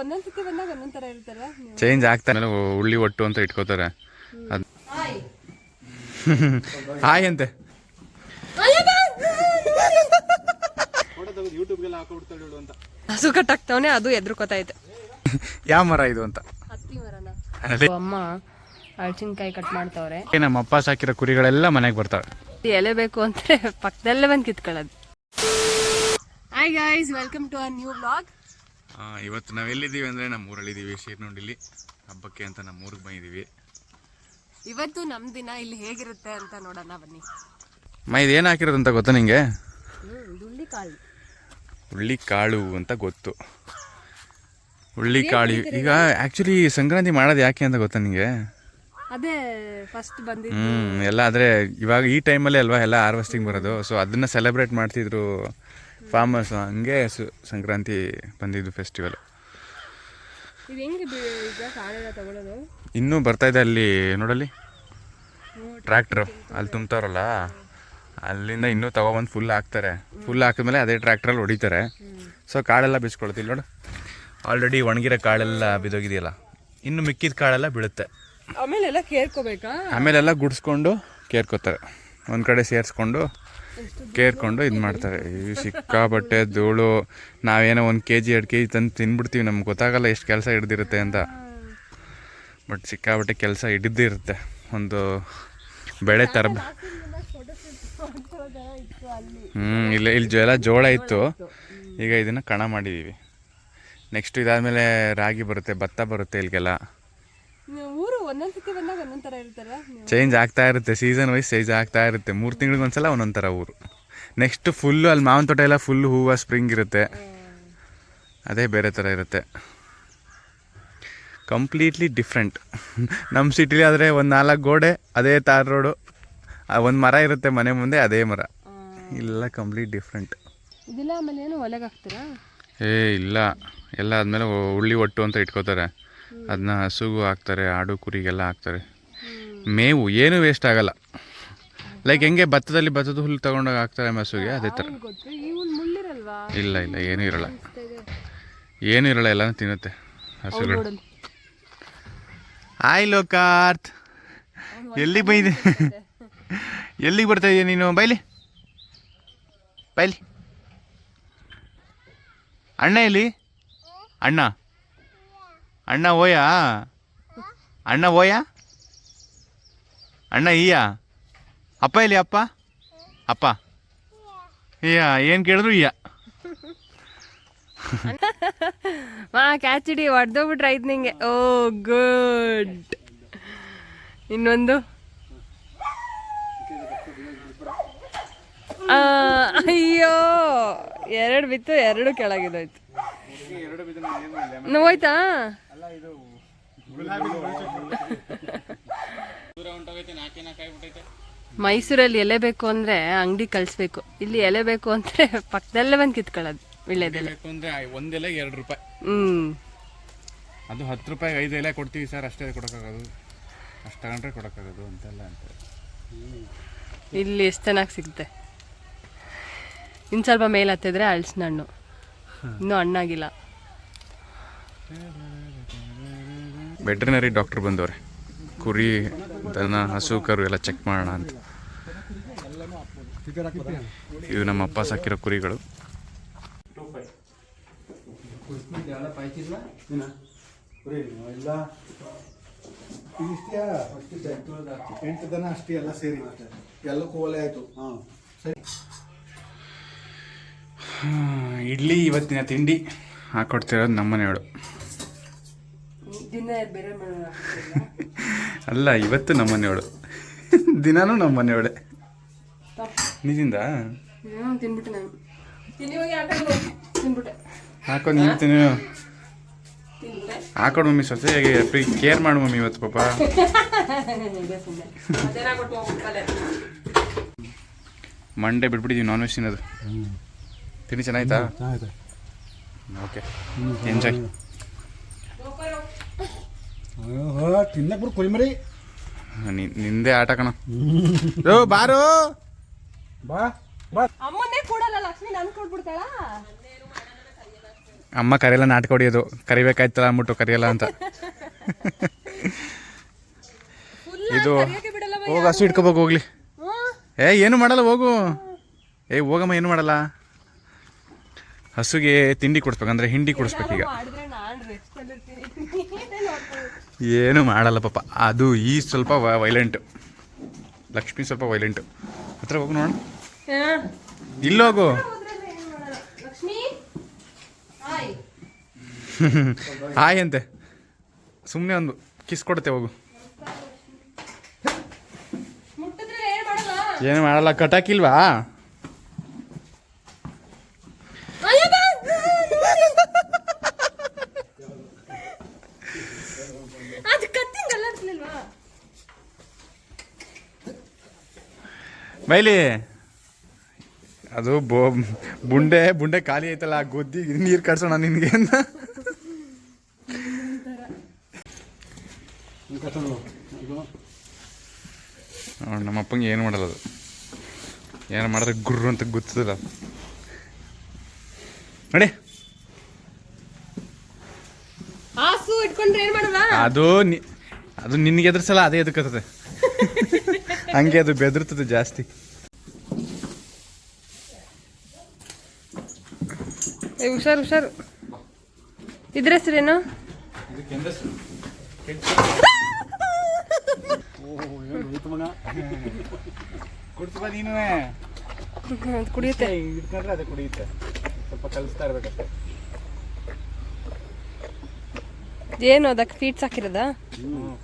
ಒಂದೊಂದ್ಸತಿ ಬಂದಾಗ ಒಂದೊಂದ್ ತರ ಇರುತ್ತಲ್ಲ ಚೇಂಜ್ ಆಗ್ತಾನೆ ಉಳ್ಳಿ ಒಟ್ಟು ಅಂತ ಇಟ್ಕೋತಾರೆ. ಅದು ಹಾಯ್ ಅಂತೆ. ಹಸು ಕಟ್ಟಾಕ್ತವನೆ ಅದು ಎದ್ರುಕೋತೈತೆ ಯಾವ ಮರ ಇದು ಅಂತ? ಹತ್ತಿ ಮರನ? ಅದೇ. ಅಮ್ಮ ಅಳ್ಸಿನ್ಕಾಯಿ ಕಟ್ ಮಾಡ್ತಾವ್ರೆ. ನಮ್ಮ ಅಪ್ಪ ಸಾಕಿರೋ ಕುರಿಗಳೆಲ್ಲ ಮನೆಗೆ ಬರ್ತಾವೆ. ಎಲೆ ಬೇಕು ಅಂದ್ರೆ ಪಕ್ಕದಲ್ಲೇ ಬಂದು ಕಿತ್ಕೊಳ್ಳೋದು. Hi guys welcome to a new blog ಇವತ್ತು ನಾವು ಎಲ್ಲಿದ್ದೀವಿ ಅಂದರೆ ನಮ್ಮ ಊರಲ್ಲಿದ್ದೀವಿ ಶೀರ್ನುಂಡಿಲಿ ಹಬ್ಬಕ್ಕೆ ಅಂತ ನಮ್ಮ ಊರಿಗೆ ಬಂದಿದ್ದೀವಿ. ಇವತ್ತು ನಮ್ಮ ದಿನ ಇಲ್ಲಿ ಹೇಗಿರುತ್ತೆ ಅಂತ ನೋಡೋಣ ಬನ್ನಿ. ಮೈ ಹಾಕಿರೋದು ಅಂತ ಗೊತ್ತಾ ನಿಂಗೆ? ಹುಳ್ಳಿ ಕಾಳು ಹುಳ್ಳಿ ಕಾಳು ಅಂತ ಗೊತ್ತು. ಹುಳ್ಳಿ ಕಾಳು ಈಗ ಆ್ಯಕ್ಚುಲಿ ಸಂಕ್ರಾಂತಿ ಮಾಡೋದು ಯಾಕೆ ಅಂತ ಗೊತ್ತಾ ನಿಂಗೆ? ಅದೇ ಫಸ್ಟ್ ಬಂದಿದ್ದು. ಹ್ಞೂ ಎಲ್ಲ ಆದರೆ ಇವಾಗ ಈ ಟೈಮಲ್ಲೇ ಅಲ್ವಾ ಎಲ್ಲ ಹಾರ್ವೆಸ್ಟಿಂಗ್ ಬರೋದು. ಸೊ ಅದನ್ನು ಸೆಲೆಬ್ರೇಟ್ ಮಾಡ್ತಿದ್ರು ಫಾರ್ಮರ್ಸ್ ಹಂಗೆ ಸು ಸಂಕ್ರಾಂತಿ ಬಂದಿದ್ದು ಫೆಸ್ಟಿವಲ್ ಇದು ಹೆಂಗೆ ಈಗ ಕಾಳೆಲ್ಲ ತಗೊಳ್ಳೋದು? ಇನ್ನೂ ಬರ್ತಾ ಇದೆ ಅಲ್ಲಿ ನೋಡಲ್ಲಿ? ಟ್ರ್ಯಾಕ್ಟ್ರು ಅಲ್ಲಿ ತುಂಬ್ತಾರಲ್ಲ? ಅಲ್ಲಿಂದ ಇನ್ನೂ ತಗೊಬಂದು ಫುಲ್ ಹಾಕ್ತಾರೆ. ಫುಲ್ ಹಾಕಿದ್ಮೇಲೆ ಅದೇ ಟ್ರ್ಯಾಕ್ಟ್ರಲ್ಲಿ ಹೊಡಿತಾರೆ. ಸೊ ಕಾಳೆಲ್ಲ ಬಿಸ್ಕೊಳ್ತೀವಿ ನೋಡು. ಆಲ್ರೆಡಿ ಒಣಗಿರೋ ಕಾಳೆಲ್ಲ ಬಿದ್ದೋಗಿದೆಯಲ್ಲ? ಇನ್ನು ಮಿಕ್ಕಿದ ಕಾಳೆಲ್ಲ ಬೀಳುತ್ತೆ. ಆಮೇಲೆ ಎಲ್ಲ ಕೇರ್ಕೋಬೇಕಾ? ಆಮೇಲೆಲ್ಲ ಗುಡಿಸ್ಕೊಂಡು ಕೇರ್ಕೋತಾರೆ. ಒಂದು ಕಡೆ ಸೇರಿಸ್ಕೊಂಡು ಕೇರ್ಕೊಂಡು ಇದು ಮಾಡ್ತಾರೆ. ಈ ಸಿಕ್ಕಾಬಟ್ಟೆ ಧೂಳು, ನಾವೇನೋ ಒಂದು ಕೆ ಜಿ ಎರಡು ಕೆ ಜಿ ತಂದು ತಿನ್ಬಿಡ್ತೀವಿ. ನಮ್ಗೆ ಗೊತ್ತಾಗಲ್ಲ ಎಷ್ಟು ಕೆಲಸ ಹಿಡ್ದಿರುತ್ತೆ ಅಂತ. ಬಟ್ ಸಿಕ್ಕಾಪಟ್ಟೆ ಕೆಲಸ ಹಿಡಿದಿರುತ್ತೆ. ಒಂದು ಬೆಳೆ ತರ ಹ್ಞೂ ಇಲ್ಲ, ಇಲ್ಲಿ ಜೊ- ಎಲ್ಲ ಜೋಳ ಇತ್ತು. ಈಗ ಇದನ್ನು ಕಣ ಮಾಡಿದ್ದೀವಿ ನೆಕ್ಸ್ಟ್ ಇದಾದಮೇಲೆ ರಾಗಿ ಬರುತ್ತೆ, ಭತ್ತ ಬರುತ್ತೆ ಇಲ್ಲಿಗೆಲ್ಲ ಬಂದಾಗ ಒಂದೊಂದ್ ಚೇಂಜ್ ಆಗ್ತಾ ಇರುತ್ತೆ ಸೀಸನ್ ವೈಸ್ ಚೇಂಜ್ ಆಗ್ತಾ ಇರುತ್ತೆ. ಮೂರು ತಿಂಗಳಿಗೆ ಒಂದ್ಸಲ ಒಂದೊಂದು ಥರ ಊರು. ನೆಕ್ಸ್ಟ್ ಫುಲ್ಲು ಅಲ್ಲಿ ಮಾವಿನ ತೋಟ ಎಲ್ಲ ಫುಲ್ ಹೂವು ಸ್ಪ್ರಿಂಗ್ ಇರುತ್ತೆ. ಅದೇ ಬೇರೆ ಥರ ಇರುತ್ತೆ. ಕಂಪ್ಲೀಟ್ಲಿ ಡಿಫ್ರೆಂಟ್ ನಮ್ಮ ಸಿಟಿಲಿ ಆದರೆ ಒಂದು ನಾಲ್ಕು ಗೋಡೆ ಅದೇ ತಾರ್ ರೋಡು ಒಂದು ಮರ ಇರುತ್ತೆ ಮನೆ ಮುಂದೆ ಅದೇ ಮರ. ಇಲ್ಲ ಕಂಪ್ಲೀಟ್ ಡಿಫ್ರೆಂಟ್ ಇದಿಲ್ಲ ಆಮೇಲೆ ಏನು ಒಲೆಗೆ ಹಾಕ್ತೀರಾ? ಏ ಇಲ್ಲ. ಎಲ್ಲ ಆದಮೇಲೆ ಉಳ್ಳಿ ಒಟ್ಟು ಅಂತ ಇಟ್ಕೋತಾರೆ. ಅದನ್ನ ಹಸುಗೂ ಹಾಕ್ತಾರೆ ಆಡು ಕುರಿಗೆಲ್ಲ ಹಾಕ್ತಾರೆ. ಮೇವು ಏನೂ ವೇಸ್ಟ್ ಆಗಲ್ಲ. ಲೈಕ್ ಹೆಂಗೆ ಭತ್ತದಲ್ಲಿ ಭತ್ತದ ಹುಲ್ಲು ತಗೊಂಡಾಗ ಹಾಕ್ತಾರೆ ಹಸುಗೆ ಅದೇ ಥರ. ಇಲ್ಲ ಇಲ್ಲ ಏನೂ ಇರಲ್ಲ. ಏನೂ ಇರಲ್ಲ ಎಲ್ಲ ತಿನ್ನುತ್ತೆ ಹಸುಗಳು. ಆಯ್ ಲೋಕಾರ್ತ್. ಎಲ್ಲಿಗೆ ಬೈದೆ? ಎಲ್ಲಿಗೆ ಬರ್ತಾ ಇದೀಯ ನೀನು? ಬೈಲಿ. ಬೈಲಿ. ಅಣ್ಣ ಎಲ್ಲಿ? ಅಣ್ಣ. ಅಣ್ಣ ಓಯಾ? ಅಣ್ಣ ಓಯಾ? ಅಣ್ಣ ಈಯಾ ಅಪ್ಪ ಇಲ್ಲಿ ಅಪ್ಪ? ಅಪ್ಪ. ಈಯ ಏನು ಕೇಳಿದ್ರು ಈಯ ಮಾ ಕ್ಯಾಚಿಡಿ ಹೊಡೆದೋಗ್ಬಿಟ್ರೆ ಆಯ್ತು ನಿಂಗೆ. Oh, good. ಇನ್ನೊಂದು. ಅಯ್ಯೋ. ಎರಡು ಬಿತ್ತು, ಎರಡು ಕೆಳಗಿದೋಯ್ತು ನೋಯ್ತಾ ಮೈಸೂರಲ್ಲಿ ಎಲೆ ಬೇಕು ಅಂದ್ರೆ ಅಂಗಡಿ ಕಳಿಸ್ಬೇಕು. ಇಲ್ಲಿ ಎಲೆ ಬೇಕು ಅಂದ್ರೆ ಪಕ್ಕದಲ್ಲೇ ಬಂದು ಕಿತ್ಕೊಳ್ಳೋದು ವಿಳ್ಳೆದೆಲೆ ಅಂದ್ರೆ ಒಂದೆಲೆ ಎರಡು ರೂಪಾಯಿ. ಹ್ಮ್. ಅದು ಹತ್ತು ರೂಪಾಯಿಗೆ ಐದು ಎಲೆ ಕೊಡ್ತೀವಿ ಸರ್ ಅಷ್ಟೇ ಕೊಡೋಕ್ಕಾಗೋದು. ಅಷ್ಟು ತಗೊಂಡ್ರೆ ಕೊಡೋಕ್ಕಾಗೋದು ಅಂತೆಲ್ಲ ಅಂತ ಇಲ್ಲಿ ಎಷ್ಟು ಚೆನ್ನಾಗಿ ಸಿಗುತ್ತೆ. ಇನ್ನು ಸ್ವಲ್ಪ ಮೇಲೆ ಹತ್ತಿದ್ರೆ ಹಣ್ಣು ಇನ್ನೂ ಹಣ್ಣಾಗಿಲ್ಲ ವೆಟ್ರಿನರಿ ಡಾಕ್ಟರ್ ಬಂದವ್ರೆ. ಕುರಿ ದನ ಹಸು ಕರು ಎಲ್ಲ ಚೆಕ್ ಮಾಡೋಣ ಅಂತ. ಇವು ನಮ್ಮ ಅಪ್ಪ ಸಾಕಿರೋ ಕುರಿಗಳು. ಎಂಟು ದನ ಅಷ್ಟೇ ಎಲ್ಲ ಸೇರಿ ಎಲ್ಲ ಕೋಲೆ ಆಯ್ತು. ಹಾ ಸರಿ. ಇಡ್ಲಿ ಇವತ್ತಿನ ತಿಂಡಿ ಹಾಕೊಡ್ತಿರೋದು ನಮ್ಮನೆಯವಳು ದಿನ ಬೇರೆ ಅಲ್ಲ ಇವತ್ತು ನಮ್ಮನೆಯವಳು ದಿನಾನೂ ನಮ್ಮನೆಯವಳೆ ನಿಜಿಂದ ತಿನ್ಬಿಟ್ಟೆ ನಾನು. ತಿನ್ಬಿಟ್ಟೆ. ಹಾಕೋ ನೀನು ತಿನ್ನು. ತಿನ್ಬಿಟ್ಟೆ. ಹಾಕೊಡು ಮಮ್ಮಿ ಸೊಸೆಯಾಗಿ ಫ್ರೀ ಕೇರ್ ಮಾಡು ಮಮ್ಮಿ ಇವತ್ತು ಪಾಪ. ಮಂಡೆ ಬಿಟ್ಬಿಟ್ಟಿದ್ದೀವಿ ನಾನ್ ವೆಜ್ ತಿನ್ನೋದು ತಿಂಡಿ ಚೆನ್ನಾಯ್ತಾ? ಆಯ್ತು ಓಕೆ. ಎಂಜಾಯ್ ಅಯ್ಯೋ ತಿನ್ನಕ್ ಬಿಡು ಕುರಿಮರಿ ನಿಂದೆ ಆಟ ಕಣ. ಓ ಬಾರು. ಬಾ ಬಾ. ಅಮ್ಮನೇ ಕೊಡಲ್ಲ ಲಕ್ಷ್ಮಿ ನನ್ ಕೊಡ್ಬಿಡ್ತಾಳ ಅಮ್ಮ ಕರೆಯಲ್ಲ ನಾಟಕ ಹೊಡಿಯೋದು. ಕರಿಬೇಕಾಯ್ತಲ್ಲ ಅಂದ್ಬಿಟ್ಟು ಕರೆಯಲ್ಲ ಅಂತ. ಇದು ಹೋಗ ಹಸು ಇಟ್ಕೋಬೇಕು ಹೋಗ್ಲಿ. ಏ ಏನು ಮಾಡಲ್ಲ ಹೋಗು. ಏ ಹೋಗಮ್ಮ ಏನು ಮಾಡಲ್ಲ? ಹಸುಗೆ ತಿಂಡಿ ಕೊಡಿಸ್ಬೇಕು ಅಂದ್ರೆ ಹಿಂಡಿ ಕೊಡಿಸ್ಬೇಕು ಈಗ. ಏನು ಮಾಡಲ್ಲ ಪಾಪ ಅದು ಈ ಸ್ವಲ್ಪ ವೈಲೆಂಟು ಲಕ್ಷ್ಮಿ ಸ್ವಲ್ಪ ವೈಲೆಂಟ್ ಹತ್ರ ಹೋಗು ನೋಡ ಇಲ್ಲೋಗು ಹಾಯ್. ಅಂತೆ. ಸುಮ್ಮನೆ ಒಂದು ಕಿಸ್ ಕೊಡುತ್ತೆ ಹೋಗು. ಮುಟ್ಟಿದ್ರೆ ಏನ್ ಮಾಡಲ್ಲ? ಏನು ಮಾಡಲ್ಲ ಕಟಾಕಿಲ್ವಾ? ಬೈಲಿ ಅದು ಬೋ ಬುಂಡೆ ಬುಂಡೆ ಖಾಲಿ ಐತಲ್ಲ ಆ ಗುದ್ದಿ ನೀರು ಕಟ್ಸೋಣ ನಿನಗೆ ಅಂತ. ನೋಡ್, ನಮ್ಮ ಅಪ್ಪಂಗೆ ಏನು ಮಾಡಲ್ಲ ಅದು. ಏನು ಮಾಡಿದ್ರೆ ಗುರು ಅಂತ ಗೊತ್ತದಲ್ಲ ನೋಡಿ. ಅದು ನಿ ಅದು ನಿನ್ಗೆ ಎದುರ್ಸಲ್ಲ ಅದೇ ಎದುಕತ್ತದೆ ಹಂಗೆ ಅದು ಬೆದರ್ತದೆ ಜಾಸ್ತಿ. ಏ ಹುಷಾರು ಹುಷಾರು. ಇದ್ರ ಹೆಸರೇನು? ಕುಡಿಯುತ್ತೆ. ಅದೇ ಕುಡಿಯುತ್ತೆ ಸ್ವಲ್ಪ ಕಲಿಸ್ತಾ ಇರ್ಬೇಕಷ್ಟೇ ಏನು ಅದಕ್ಕೆ ಫೀಟ್ಸ್ ಹಾಕಿರೋದಾ?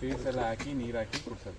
ಫೀಟ್ಸ್ ಎಲ್ಲ ಹಾಕಿ ನೀರು ಹಾಕಿ ಕುಡ್ಸೋದು.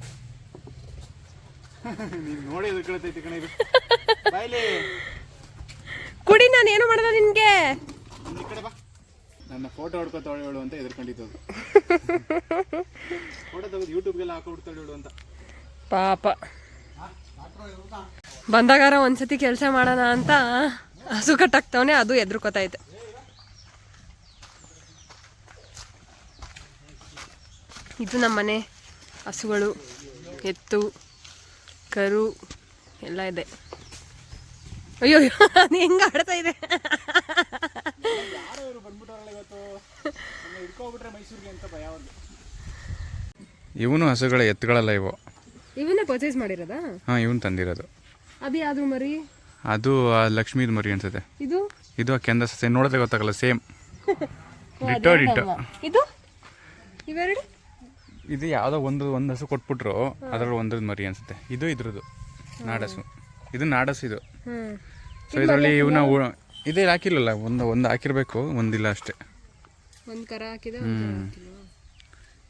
ನೀನು ನೋಡಿ ಎದ್ಕೊಳತೈತಿ ಕಣ ಇದು. ಬಾಯ್ಲಿ. ಕುಡಿ ನಾನು ಏನು ಮಾಡಲ್ಲ ನಿನ್ಗೆ? ಈ ಕಡೆ ಬಾ. ನನ್ನ ಫೋಟೋ ಹೊಡ್ಕೊತಾಳೆ ಹೇಳು ಅಂತ ಎದ್ಕೊಂಡಿದ್ದು ಅದು ಫೋಟೋ ತೆಗೆದು ಯೂಟ್ಯೂಬ್ಗೆಲ್ಲ ಹಾಕೊಬಿಡ್ತಾಳೆ ಹೇಳು ಅಂತ. ಪಾಪ. ಬಂದಾಗಾರ ಒಂದ್ಸತಿ ಕೆಲಸ ಮಾಡೋಣ ಅಂತ ಹಸು ಕಟ್ಟಾಕ್ತವನೆ ಅದು ಎದ್ರುಕೊತೈತೆ ಇದು ನಮ್ಮನೆ ಹಸುಗಳು ಎತ್ತು. ಕರು ಎಲ್ಲ ಇದೆ. ಅಯ್ಯೋ ಅಯ್ಯೋ, ಅದು ಹೆಂಗ ಆಡ್ತಾ ಇದೆ? ಇವನು ಹಸುಗಳ ಎತ್ತುಗಳಲ್ಲ ಇವು. ಇವನ್ನ ಪರ್ಚೇಸ್ ಮಾಡಿರೋದ? ಹಾಂ ಇವನು ತಂದಿರೋದು. ಅದು ಯಾವ್ದು ಮರಿ? ಅದು ಆ ಲಕ್ಷ್ಮೀದ್ ಮರಿ ಅನ್ಸುತ್ತೆ. ಇದು? ಇದು ಆ ಕೆಂದ ಸಸ್ಯ. ನೋಡಿದ್ರೆ ಗೊತ್ತಾಗಲ್ಲ ಸೇಮ್. ಡಿಟೋ ಇದು? ಇವೆರಡು? ಇದು ಯಾವುದೋ ಒಂದು ಒಂದು ಹಸು ಕೊಟ್ಬಿಟ್ರು ಅದ್ರಲ್ಲಿ ಒಂದ್ರದ್ದು ಮರಿ ಅನ್ಸುತ್ತೆ. ಇದು ಇದ್ರದ್ದು. ನಾಡಸು. ಇದು ನಾಡಸು ಇದು. ಹ್ಮ್. ಸೊ ಇದರಲ್ಲಿ ಇವನ್ನ ಇದೇ ಹಾಕಿಲ್ಲಲ್ಲ ಒಂದು ಒಂದು ಹಾಕಿರ್ಬೇಕು ಒಂದಿಲ್ಲ ಅಷ್ಟೇ. ಒಂದ್ ಕರ ಹಾಕಿದೆ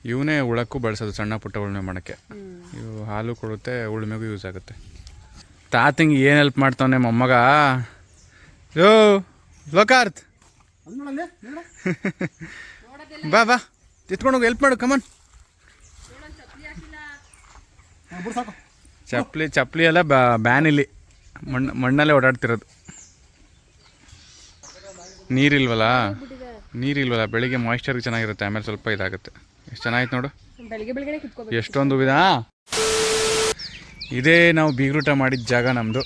ಇವನೇ ಉಳಕ್ಕೂ ಬಳಸೋದು ಸಣ್ಣ ಪುಟ್ಟ ಉಳುಮೆ ಮಾಡೋಕ್ಕೆ. ಇವು ಹಾಲು ಕೊಡುತ್ತೆ ಉಳುಮೆಗೂ ಯೂಸ್ ಆಗುತ್ತೆ. ತಾತಂಗೆ ಏನು ಹೆಲ್ಪ್ ಮಾಡ್ತಾವನೆ ಮೊಮ್ಮಗ? ಯೋ ಲೋಕಾರ್ತ್. ನೋಡಲ್ಲಿ ಬಾ ಬಾ. ಎತ್ಕೊಂಡು ಹೆಲ್ಪ್ ಮಾಡು ಕಮನ್ ಚಪ್ಪಲಿ ಚಪ್ಪಲಿ ಎಲ್ಲ ಬ್ಯಾನ್ ಇಲ್ಲಿ ಮಣ್ಣು ಮಣ್ಣಲ್ಲೇ ಓಡಾಡ್ತಿರೋದು. ನೀರಿಲ್ವಲ್ಲ? ನೀರಿಲ್ವಲ್ಲ? ಬೆಳಿಗ್ಗೆ ಮಾಯಿಶ್ಚರ್ ಚೆನ್ನಾಗಿರುತ್ತೆ ಆಮೇಲೆ ಸ್ವಲ್ಪ ಇದಾಗುತ್ತೆ. ಎಷ್ಟು ಚೆನ್ನಾಗಿತ್ತು ನೋಡು. ಎಷ್ಟೊಂದು ವಿಧ ಇದೇ ನಾವು ಬೀಗ್ರೂಟ ಮಾಡಿದ ಜಾಗ ನಮ್ಮದು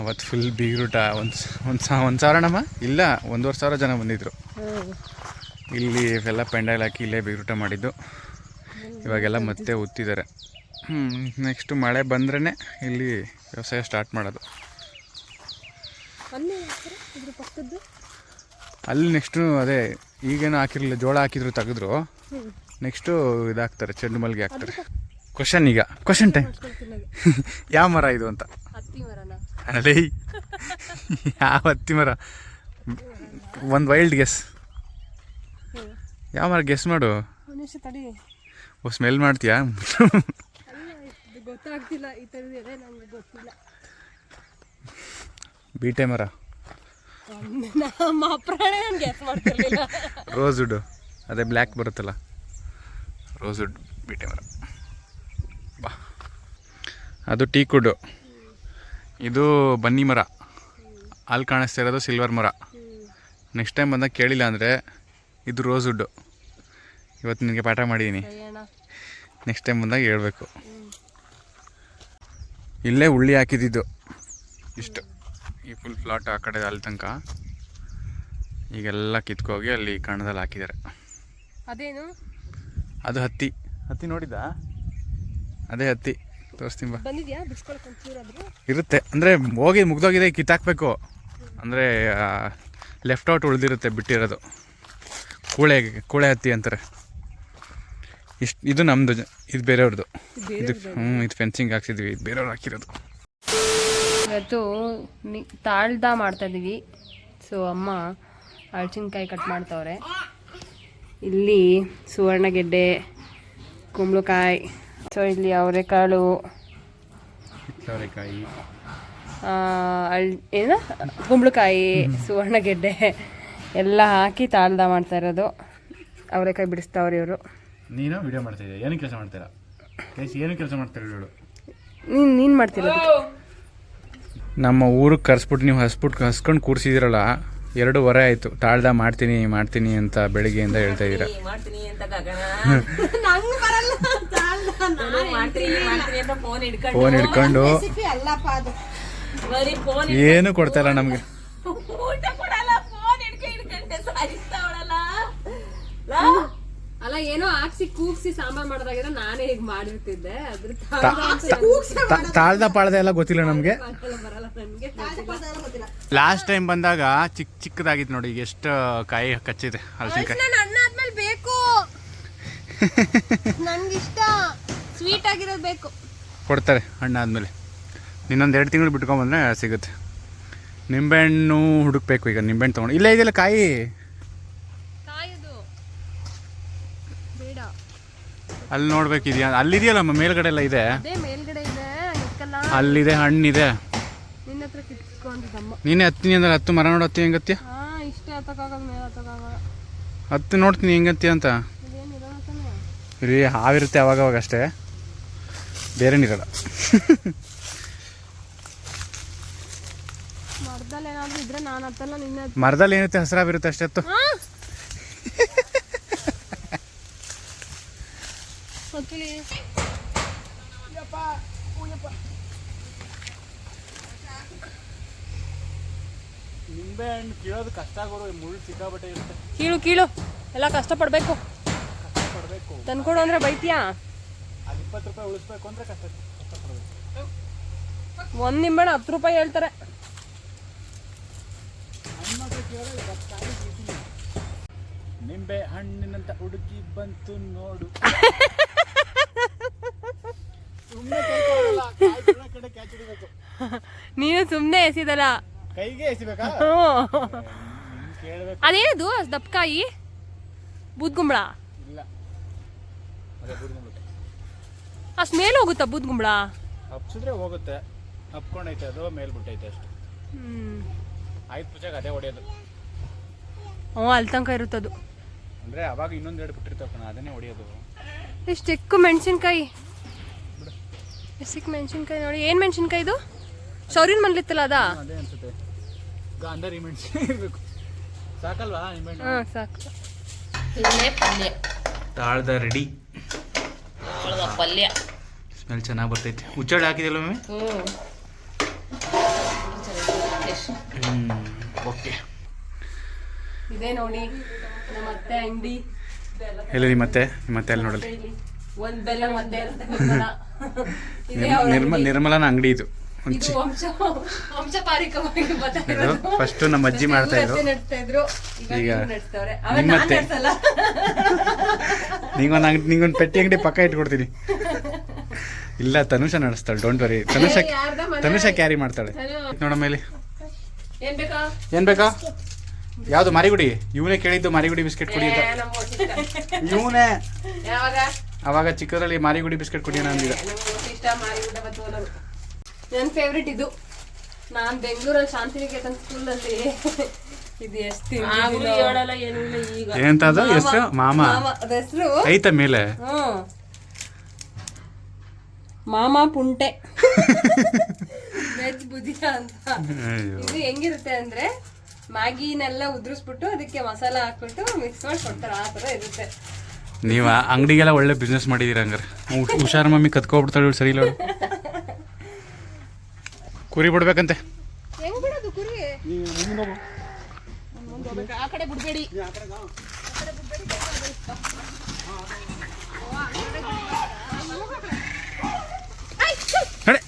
ಅವತ್ತು ಫುಲ್ ಬೀಗ್ರೂಟ. ಒಂದು ಒಂದು ಸಾ ಒಂದು ಸಾವಿರನಮ್ಮ? ಇಲ್ಲ ಒಂದೂವರೆ ಸಾವಿರ ಜನ ಬಂದಿದ್ದರು ಇಲ್ಲಿ ಎಲ್ಲ ಪೆಂಡಲ್ ಹಾಕಿ ಇಲ್ಲೇ ಬೀಗ್ರೂಟ ಮಾಡಿದ್ದು. ಇವಾಗೆಲ್ಲ ಮತ್ತೆ ಉತ್ತಿದ್ದಾರೆ. ಹ್ಞೂ ನೆಕ್ಸ್ಟ್ ಮಳೆ ಬಂದ್ರೇ ಇಲ್ಲಿ ವ್ಯವಸಾಯ ಸ್ಟಾರ್ಟ್ ಮಾಡೋದು. ಅಲ್ಲಿ ನೆಕ್ಸ್ಟು ಅದೇ ಈಗೇನು ಹಾಕಿರಲಿಲ್ಲ ಜೋಳ ಹಾಕಿದ್ರು ತೆಗೆದ್ರು. ನೆಕ್ಸ್ಟು ಇದಾಗ್ತಾರೆ ಚೆಂಡು ಮಲ್ಲಿಗೆ ಹಾಕ್ತಾರೆ. ಕ್ವಶನ್ ಈಗ ಕ್ವಶನ್ ಟೈಮ್ ಯಾವ ಮರ ಇದು ಅಂತ? ಅಲ್ಲೇ ಯಾವ ಹತ್ತಿ ಮರ? ಒಂದು ವೈಲ್ಡ್ ಗೆಸ್ ಯಾವ ಮರ ಗೆಸ್ ಮಾಡು? ಓ ಸ್ಮೆಲ್ ಮಾಡ್ತೀಯಾ? ಗೊತ್ತಾಗ್ತಿಲ್ಲ ಈ ಥರದ್ದು ಎಲೆ ನಮ್ಗೆ ಗೊತ್ತಿಲ್ಲ. ಬೀಟೆ ಮರ ನಮ್ಮ ನಾನು ಮಾಡ್ತಿರ್ಲಿಲ್ಲ. ವುಡ್ ಅದೇ ಬ್ಲ್ಯಾಕ್ ಬರುತ್ತಲ್ಲ. ರೋಸ್ವುಡ್ ಬೀಟೆ ಮರ ಬಾ. ಅದು ಟೀ ಕುಡ್ಡು ಇದು ಬನ್ನಿ ಮರ. ಅಲ್ಲಿ ಕಾಣಿಸ್ತಾ ಇರೋದು ಸಿಲ್ವರ್ ಮರ. ನೆಕ್ಸ್ಟ್ ಟೈಮ್ ಬಂದಾಗ ಕೇಳಿಲ್ಲ ಅಂದರೆ ಇದು ರೋಸ್ವುಡ್ಡು ಇವತ್ತು ನಿನಗೆ ಪಾಠ ಮಾಡಿದ್ದೀನಿ ನೆಕ್ಸ್ಟ್ ಟೈಮ್ ಬಂದಾಗ ಹೇಳ್ಬೇಕು. ಇಲ್ಲೇ ಉಳ್ಳಿ ಹಾಕಿದ್ದಿದ್ದು ಇಷ್ಟು. ಈ ಫುಲ್ ಫ್ಲಾಟ್ ಆ ಕಡೆ ಅಲ್ಲಿ ತನಕ. ಈಗೆಲ್ಲ ಕಿತ್ಕೋಗಿ ಅಲ್ಲಿ ಕಣದಲ್ಲಿ ಹಾಕಿದ್ದಾರೆ. ಅದೇನು? ಅದು ಹತ್ತಿ. ಹತ್ತಿ ನೋಡಿದ್ದ? ಅದೇ ಹತ್ತಿ. ತೋರಿಸ್ತೀನಿ ಬಾ. ಇರುತ್ತೆ. ಅಂದರೆ ಹೋಗಿ ಮುಗ್ದೋಗಿದೆ ಕಿತ್ತಾಕ್ಬೇಕು. ಅಂದರೆ ಲೆಫ್ಟ್ ಔಟ್ ಉಳಿದಿರುತ್ತೆ ಬಿಟ್ಟಿರೋದು. ಕೂಳೆ ಕೂಳೆ ಹತ್ತಿ ಅಂತಾರೆ. ಇಷ್ಟು ಇದು ನಮ್ಮದು ಇದು ಬೇರೆಯವ್ರದ್ದು ಇದು ಹ್ಞೂ ಇದು ಫೆನ್ಸಿಂಗ್ ಹಾಕ್ಸಿದ್ವಿ. ಇದು ಬೇರೆಯವ್ರು ಹಾಕಿರೋದು. ಇವತ್ತು ತಾಳ್ದ ಮಾಡ್ತಾ ಇದೀವಿ. ಸೊ ಅಮ್ಮ ಹಳಸಿನ್ಕಾಯಿ ಕಟ್ ಮಾಡ್ತವ್ರೆ. ಇಲ್ಲಿ ಸುವರ್ಣಗೆಡ್ಡೆ ಕುಂಬಳಕಾಯಿ ಸೊ ಇಲ್ಲಿ ಅವರೆಕಾಳು. ಅವರೆಕಾಯಿ ಅಳ್ ಏನ? ಕುಂಬಳಕಾಯಿ ಸುವರ್ಣಗೆಡ್ಡೆ. ಎಲ್ಲ ಹಾಕಿ ತಾಳ್ದ ಮಾಡ್ತಾ ಇರೋದು. ಅವರೆಕಾಯಿ ಬಿಡಿಸ್ತಾವ್ರಿ ಇವರು. ನೀನು ವಿಡಿಯೋ ಮಾಡ್ತಿದ್ದೆ ಏನು ಕೆಲಸ ಮಾಡ್ತೀರಾ? ಕೇಸಿ ಏನು ಕೆಲಸ ಮಾಡ್ತೀರಾ ಹೇಳು. ನೀನು ನೀನು ಮಾಡ್ತೀರ ನಮ್ಮ ಊರಿಗೆ ಕರ್ಸ್ಬಿಟ್ಟು ನೀವು ಹಸ್ಬಿಟ್ಟು ಹಸ್ಕೊಂಡು ಕೂರಿಸಿದಿರಲ್ಲ ಎರಡು ವರೆ ಆಯಿತು. ತಾಳ್ದ ಮಾಡ್ತೀನಿ ಮಾಡ್ತೀನಿ ಅಂತ ಬೆಳಿಗ್ಗೆಯಿಂದ ಹೇಳ್ತಾ ಇದ್ದೀರ. ಮಾಡ್ತೀನಿ ಅಂತ ಗಗನ. ನಾನು ಮಾಡ್ತೀನಿ ಮಾಡ್ತೀನಿ ಅಂತ ಫೋನ್ ಹಿಡ್ಕೊಂಡು. ಫೋನ್ ಹಿಡ್ಕೊಂಡು. ಬರೀ ಫೋನ್ ಏನು ಕೊಡ್ತಾ ಇಲ್ಲ ನಮಗೆ. ಊಟ ಕೊಡಲ್ಲ ಫೋನ್ ಹಿಡ್ಕೊಂಡು ಹಿಡ್ಕೊಂಡೆ. ಸಾಯಿಸ್ತಾವಳಲ್ಲ ಅಲ್ಲ ಏನೋ ಹಾಕ್ಸಿ ಕೂಗ್ಸಿ ಸಾಂಬಾರ್ ಮಾಡೋದಾಗಿದ್ರೆ ನಾನೇ ಈಗ ಮಾಡಿರ್ತಿದ್ದೆ. ಅದ್ರ ತಾಳ್ದ ಪಾಳ್ದ ಎಲ್ಲ ಗೊತ್ತಿಲ್ಲ ನಮಗೆ. ಬರಲ್ಲ ನನಗೆ ಲಾಸ್ಟ್ ಟೈಮ್ ಬಂದಾಗ ಚಿಕ್ಕ ಚಿಕ್ಕದಾಗಿತ್ತು ನೋಡಿ ಈಗ ಎಷ್ಟು ಕಾಯಿ ಕಚ್ಚಿದೆ ಹಲಸಿನಕಾಯಿ. ನಾನು ಅನ್ನ ಆದ್ಮೇಲೆ ಬೇಕು. ನನ್ಗಿಷ್ಟ. ಸ್ವೀಟ್ ಆಗಿರೋದು ಬೇಕು. ಕೊಡ್ತಾರೆ ಹಣ್ಣಾದ್ಮೇಲೆ ಇನ್ನೊಂದು ಎರಡು ತಿಂಗಳು ಬಿಟ್ಕೊಂಬಂದ್ರೆ ಸಿಗುತ್ತೆ. ನಿಂಬೆಹಣ್ಣು ಹುಡುಕ್ಬೇಕು ಈಗ ನಿಂಬೆಹಣ್ಣು ತೊಗೊಂಡು ಇಲ್ಲೇ ಇದೆಯಲ್ಲ ಕಾಯಿ ಕಾಯದು ಬೇಡ ಅಲ್ಲಿ ನೋಡ್ಬೇಕಿದ್ಯಾ? ಅಲ್ಲಿದೆಯಲ್ಲ ಮೇಲ್ಗಡೆ ಎಲ್ಲ ಇದೆ? ಅದೇ ಮೇಲ್ಗಡೆ ಇದೆ ಅಲ್ಲಿದೆ ಹಣ್ಣಿದೆ. ನಿನ್ನ ಹತ್ರ ಕಿತ್ಕೊಂಡಿದ್ದಮ್ಮ. ನೀನೇ ಹತ್ತೀನಿ ಅಂದ್ರೆ ಹತ್ತು ಮರ ನೋಡು ಹತ್ತಿ ಹೆಂಗತ್ತಿ? ಹಾ ಇಷ್ಟೇ ಹತ್ತಕ್ಕಾಗದ ಮೇಲೆ ಹತ್ತಕ್ಕಾಗಲ್ಲ. ಹತ್ತು ನೋಡ್ತೀನಿ ಹೆಂಗತ್ತಿ ಅಂತ. ರೀ ಹಾವಿರುತ್ತೆ ಅವಾಗ ಅವಾಗ ಅಷ್ಟೇ. ಬೇರೆನಿರಲ್ಲ ಮರದಲ್ಲಿ ಏನಾದ್ರು ಇದ್ರೆ ನಾನು ಹತ್ತಲ್ಲ ನಿನ್ನ ಮರದಲ್ಲಿ ಏನಿರುತ್ತೆ ಹಸಿರಾಗಿರುತ್ತೆ ಅಷ್ಟೇ ಹತ್ತು ಹೊತ್ತಲಿ ನಿಂಬೆಹಣ್ಣು ಕೀಳೋದು ಕಷ್ಟ ಆಗೋರು ಮುಳ್ಳು ಸಿಕ್ಕಾಬಟ್ಟೆ ಇರುತ್ತೆ. ಕೀಳು ಕೀಳು. ಎಲ್ಲ ಕಷ್ಟ ಪಡ್ಬೇಕು ತಂದ್ಕೊಡು ಅಂದ್ರೆ ಬೈತೀಯಾ? ಅದು ಇಪ್ಪತ್ತು ರೂಪಾಯಿ ಉಳಿಸ್ಬೇಕು ಅಂದ್ರೆ ಕಷ್ಟ ಕಷ್ಟಪಡಬೇಕು. ಒಂದ್ ನಿಂಬೆಹಣ್ಣು ಹತ್ತು ರೂಪಾಯಿ ಹೇಳ್ತಾರೆ. ನಿಂಬೆ ಹಣ್ಣಿನಂತ ಹುಡುಕಿ ಬಂತು ನೋಡು. ನೀನು ಸುಮ್ಮನೆ ಎಸಿದಲ್ಲ? ಕೈಗೆ ಎಸಿಬೇಕಾ? ಕೇಳಬೇಕು. ಅದೇನದು ದಪ್ಪಕಾಯಿ ಬೂದ್ಗುಂಬಳ? ಇಲ್ಲ. ಅಷ್ಟು ಮೇಲೆ ಹೋಗುತ್ತಾ ಬೂದ್ಗುಂಬಳ? ಹಪ್ಸಿದ್ರೆ ಹೋಗುತ್ತೆ. ಹಪ್ಕೊಂಡೈತೆ ಅದು ಮೇಲ್ ಬಿಟ್ಟೈತೆ ಅಷ್ಟು. ಆಯ್ತು ಪೂಜೆಗೆ ಅದೇ ಹೊಡೆಯೋದು. ಹ್ಞೂ ಅಲ್ಲಿ ತನಕ ಇರುತ್ತದು. ಅಂದರೆ ಅವಾಗ ಇನ್ನೊಂದು ಎರಡು ಬಿಟ್ಟಿರ್ತಾವ ಕಣ ಅದನ್ನೇ ಹೊಡೆಯೋದು. ಎಷ್ಟು ಚಿಕ್ಕ ಮೆಣಸಿನ್ಕಾಯಿ. ಚಿಕ್ಕ ಮೆಣಸಿನ್ಕಾಯಿ ನೋಡಿ ಏನು ಮೆಣಸಿನ್ಕಾಯಿ ಇದು? ಸೌರಿನ ಮನ್ಲಿತ್ತಲ್ಲ ಅದಾ? ಅದೇ ಅನ್ಸುತ್ತೆ. ಗಾಂಧಾರಿ ಇಮೆಂಟ್ ಇರಬೇಕು. ಸಾಕಲ್ವಾ ಇಮೆಂಟ್ ಹಾಂ ಸಾಕು. ಇಲ್ಲೇ ಪಲ್ಯ. ತಾಳ್ದ ರೆಡಿ ಅವಳದ ಪಲ್ಯ. ಸ್ಮೆಲ್ ಚೆನ್ನಾಗಿ ಬರ್ತೈತೆ. ಉಚ್ಚಳ ಹಾಕಿದಿಲ್ಲ ಮ್ಯಾಮಿ ಹ್ಞೂ ಹ್ಞೂ ಓಕೆ ಇದೇ ನೋಡಿ. ನಮ್ಮ ಅತ್ತೆ ಅಂಗಡಿ. ಎಲ್ಲಿ ನಿಮ್ಮ ಮತ್ತೆ ಅಲ್ಲಿ ನೋಡಲಿ ಒಂದ್ ಬೆಲ್ಲ ಮತ್ತೆ ನಿರ್ಮ ನಿರ್ಮಲನ ಅಂಗಡಿ ಇದು. ಇದು ಫಸ್ಟ್ ನಮ್ಮ ಅಜ್ಜಿ ಮಾಡ್ತಾ ಇದ್ರು. ಈಗ ನಿಮ್ಮತ್ತೆ ನಿಂಗೊಂದು ಅಂಗಡಿ ನಿಂಗೊಂದು ಪೆಟ್ಟಿ ಅಂಗಡಿ ಪಕ್ಕ ಇಟ್ಕೊಡ್ತೀನಿ. ಇಲ್ಲ Tanusha ನಡೆಸ್ತಾಳೆ don't worry Tanusha Tanusha carry ಮಾಡ್ತಾಳೆ. ನೋಡಮ್ಮ ಇಲ್ಲಿ. ಏನ್ ಬೇಕಾ? ಯಾವ್ದು ಮಾರಿಗುಡಿ? ಇವನೇ ಕೇಳಿದ್ದು ಮಾರಿಗುಡಿ ಬಿಸ್ಕೆಟ್ ಕುಡಿ ಅಂತ. ಇವನೇ. ಅವಾಗ ಚಿಕ್ಕದ್ರಲ್ಲಿ ಮಾರಿಗುಡಿ ಬಿಸ್ಕೆಟ್ ಕುಡಿಯೋಣ ಅಂದಿದ್ದ. ನನ್ ಫೇವ್ರೆಟ್ ಇದು. ನಾನ್ ಬೆಂಗಳೂರಲ್ಲಿ ಶಾಂತಿನಿಕೇತನ್ ಸ್ಕೂಲಲ್ಲಿ ಇದು ಎಷ್ಟು ಹೇಳಲ್ಲ ಏನೂ ಇಲ್ಲ ಈಗ. ಏನಂತದು ಹೆಸರು? ಮಾಮ? ಅದ ಹೆಸರು? ಐತ ಮೇಲೆ? ಹ್ಮ್. ಮಾಮ ಪುಂಟೆ. ವೆಜ್ ಭುಜಿಯ ಅಂತ. ಅಯ್ಯೋ. ಇದು ಹೆಂಗಿರುತ್ತೆ ಅಂದ್ರೆ ಮ್ಯಾಗಿನೆಲ್ಲ ಉದುರಿಸ್ಬಿಟ್ಟು ಅದಕ್ಕೆ ಮಸಾಲ ಹಾಕ್ಬಿಟ್ಟು ಮಿಕ್ಸ್ ಮಾಡಿ ಕೊಡ್ತಾರೆ ಆ ಥರ ಇರುತ್ತೆ. ನೀವು ಆ ಅಂಗಡಿಗೆಲ್ಲ ಒಳ್ಳೆ ಬಿಸ್ನೆಸ್ ಮಾಡಿದೀರ ಹಂಗಾರೆ. ಹುಷ್- ಹುಷಾರ್ ಮಮ್ಮಿ ಕತ್ಕೊಬಿಡ್ತಾಳೆ ಸರಿ ಇಲ್ಲ ಅವ್ಳು. ಕುರಿ ಬಿಡ್ಬೇಕಂತೆ. ಹೆಂಗ್ ಬಿಡೋದು ಕುರಿ? ಆ ಕಡೆ ಬಿಡ್ಬೇಡಿ. ನಡೆ.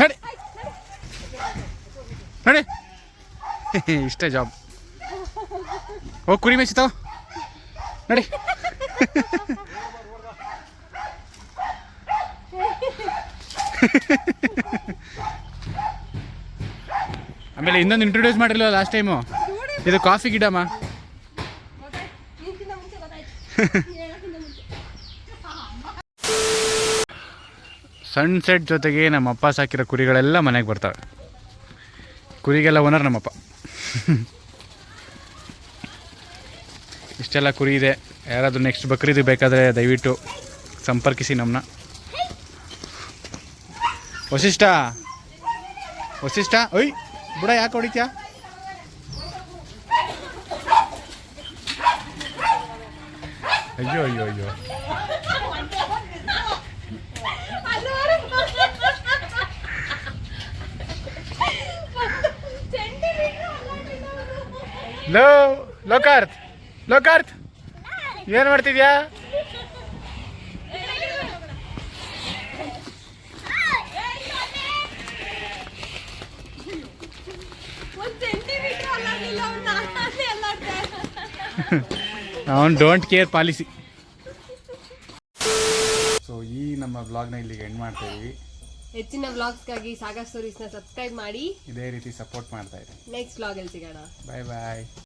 ನಡೆ. ನಡೆ. ಇಷ್ಟೇ ಜಾಬ್ ಓ ಕುರಿ ಮೇಯ್ಸಿತಾವ ನಡಿ. ಆಮೇಲೆ ಇನ್ನೊಂದು ಇಂಟ್ರೊಡ್ಯೂಸ್ ಮಾಡಿರಲಿಲ್ಲ ಲಾಸ್ಟ್ ಟೈಮು ಇದು ಕಾಫಿ ಗಿಡಮ್ಮ. ಸನ್ಸೆಟ್ ಜೊತೆಗೆ ನಮ್ಮ ಅಪ್ಪ ಸಾಕಿರೋ ಕುರಿಗಳೆಲ್ಲ ಮನೆಗೆ ಬರ್ತವೆ. ಕುರಿಗೆಲ್ಲ ಓನರ್ ನಮ್ಮಪ್ಪ. ಇಷ್ಟೆಲ್ಲ ಕುರಿ ಇದೆ. ಯಾರಾದರೂ ನೆಕ್ಸ್ಟ್ ಬಕ್ರೀದು ಬೇಕಾದರೆ ದಯವಿಟ್ಟು ಸಂಪರ್ಕಿಸಿ ನಮ್ಮನ್ನ ವಸಿಷ್ಠ ವಶಿಷ್ಠ ಒಯ್ ಬುಡ ಯಾಕೆ ಹೊಡಿತ್ಯಾ? ಅಯ್ಯೋ ಅಯ್ಯೋ. ಅಯ್ಯೋ. ಲೋ ಲೋಕಾರ್ತ್ ಲೋಕಾರ್ತ್ ಏನು ಮಾಡ್ತಿದ್ಯಾ? ಅವನ್ ಡೋಂಟ್ ಕೇರ್ ಪಾಲಿಸಿ ಸೊ ಈ ನಮ್ಮ ಬ್ಲಾಗ್ನ ಇಲ್ಲಿಗೆ ಎಂಡ್ ಮಾಡ್ತಾ ಇದೀವಿ. ಹೆಚ್ಚಿನ ವ್ಲಾಗ್ಸ್ಗಾಗಿ ಸಾಗಾ ಸ್ಟೋರೀಸ್ನ ಸಬ್ಸ್ಕ್ರೈಬ್ ಮಾಡಿ. ಇದೇ ರೀತಿ ಸಪೋರ್ಟ್ ಮಾಡ್ತಾ ಇರಿ. ನೆಕ್ಸ್ಟ್ ವ್ಲಾಗಲ್ಲಿ ಸಿಗೋಣ. ಬಾಯ್ ಬಾಯ್